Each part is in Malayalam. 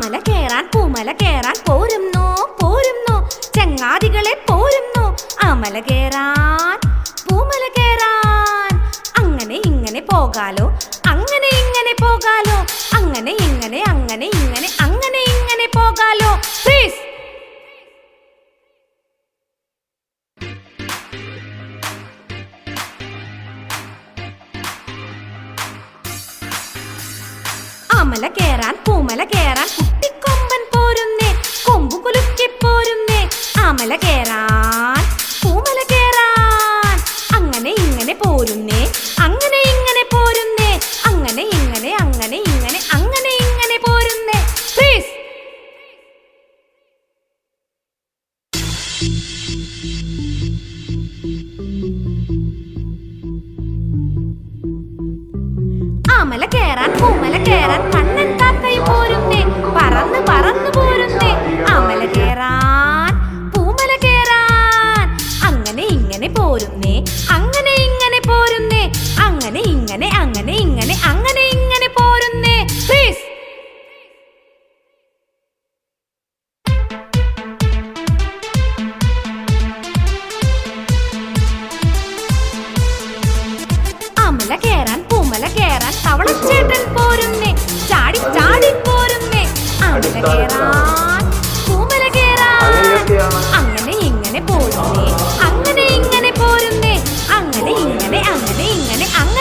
അമല കേറാൻ പൂമല കേറാൻ പോരുന്നോ പോരുന്നോ. ചങ്ങാതികളെ പോരുന്നോ. അമല കേറാൻ പൂമല കേറാൻ. അങ്ങനെ ഇങ്ങനെ പോകാലോ അങ്ങനെ ഇങ്ങനെ പോകാലോ അങ്ങനെ ഇങ്ങനെ അങ്ങനെ ഇങ്ങനെ അമല കേറാൻ പൂമല കേറാൻ കുട്ടിക്കൊമ്പൻ പോരുന്നേ കൊമ്പു കുലുക്കി പോരുന്നേ അമല കേറാൻ. അമല കേറാൻ പൂമല കേറാൻ കണ്ണൻ കാക്കയും പോരുന്നേ. പറന്ന് പറന്ന് പോരുന്നേ. അമല കേറാൻ പൂമല കേറാൻ. അങ്ങനെ ഇങ്ങനെ പോരുന്നേ. തവളച്ചേട്ടൻ പോരുന്നേ ചാടി ചാടി പോരുന്നേ. അമല കേറാൻ പൂമല കേറാൻ. അങ്ങനെ ഇങ്ങനെ പോരുന്നേ അങ്ങനെ ഇങ്ങനെ പോരുന്നേ അങ്ങനെ ഇങ്ങനെ അങ്ങനെ ഇങ്ങനെ അങ്ങനെ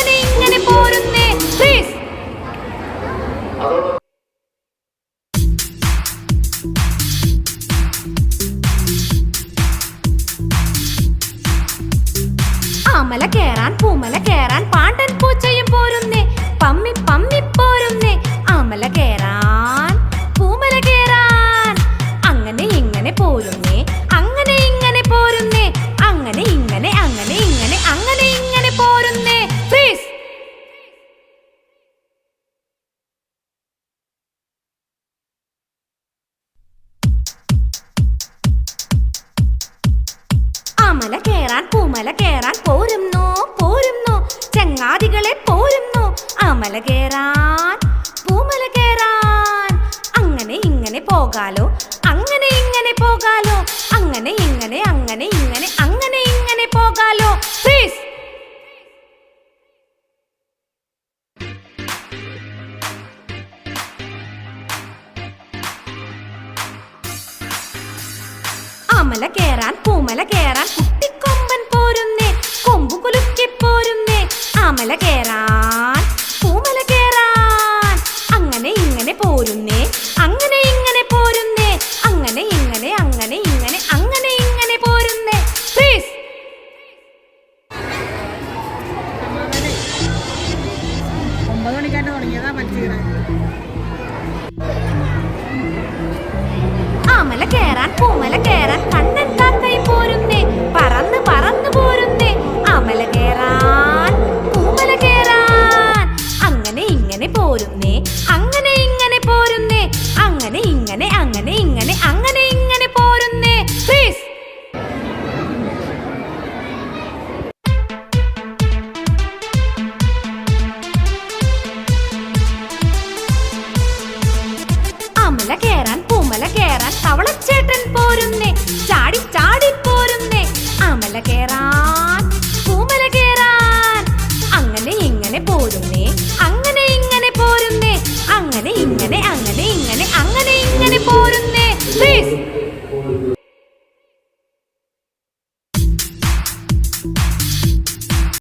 പോരുന്നേ. അങ്ങനെ ഇങ്ങനെ പോരുന്നേ. അങ്ങനെ ഇങ്ങനെ അങ്ങനെ ഇങ്ങനെ അങ്ങനെ ഇങ്ങനെ പോരുന്നേ. പ്ലീസ് അമല കേറാൻ പൂമല കേറാൻ പോരുന്നു? പോരുന്നു? ചങ്ങാതികളെ പോരുന്നു? അമല കേറാൻ കേറാൻ പൂമല കേറാൻ quella che era